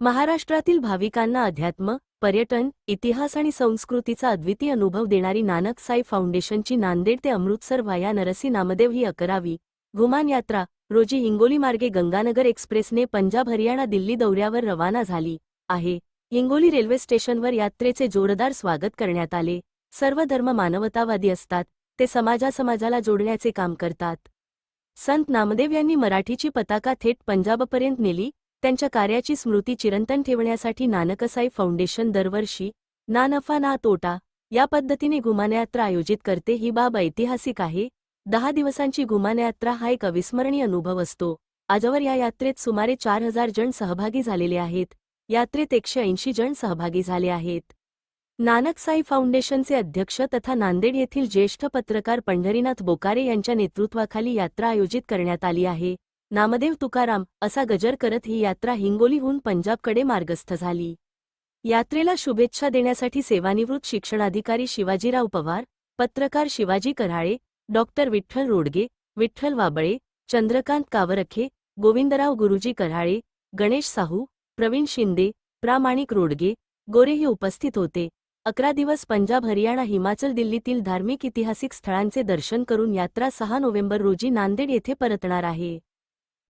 महाराष्ट्रातील भाविकांना अध्यात्म पर्यटन इतिहास आणि संस्कृतीचा अद्वितीय अनुभव देणारी नानक साई फाउंडेशनची नांदेड ते अमृतसर व्हाया नरसी नामदेव ही अकरावी घुमान यात्रा रोजी हिंगोली मार्गे गंगानगर एक्सप्रेसने पंजाब हरियाणा दिल्ली दौऱ्यावर रवाना झाली आहे. हिंगोली रेल्वे स्टेशनवर यात्रेचे जोरदार स्वागत करण्यात आले. सर्व धर्म मानवतावादी असतात ते समाजासमाजाला जोडण्याचे काम करतात. संत नामदेव यांनी मराठीची पताका थेट पंजाबपर्यंत नेली त्यांच्या कार्याची स्मृती चिरंतन ठेवण्यासाठी नानकसाई फाउंडेशन दरवर्षी ना नफा ना तोटा या पद्धतीने घुमानयात्रा आयोजित करते. ही बाब ऐतिहासिक आहे. दहा दिवसांची घुमानयात्रा हा एक अविस्मरणीय अनुभव असतो. आजवर या यात्रेत सुमारे चार हजार जण सहभागी झालेले आहेत. यात्रेत एकशे ऐंशी जण सहभागी झाले आहेत. नानकसाई फाउंडेशनचे अध्यक्ष तथा नांदेड येथील ज्येष्ठ पत्रकार पंढरीनाथ बोकारे यांच्या नेतृत्वाखाली यात्रा आयोजित करण्यात आली आहे. नामदेव तुकाराम असा गजर करत ही यात्रा हिंगोलीहून पंजाबकडे मार्गस्थ झाली. यात्रेला शुभेच्छा देण्यासाठी सेवानिवृत्त शिक्षणाधिकारी शिवाजीराव पवार पत्रकार शिवाजी कराळे डॉक्टर विठ्ठल रोडगे विठ्ठल वाबळे चंद्रकांत कावरखे गोविंदराव गुरुजी कराळे गणेश साहू प्रवीण शिंदे प्रामाणिक रोडगे गोरेही उपस्थित होते. अकरा दिवस पंजाब हरियाणा हिमाचल दिल्लीतील धार्मिक ऐतिहासिक स्थळांचे दर्शन करून यात्रा सहा नोव्हेंबर रोजी नांदेड येथे परतणार आहे.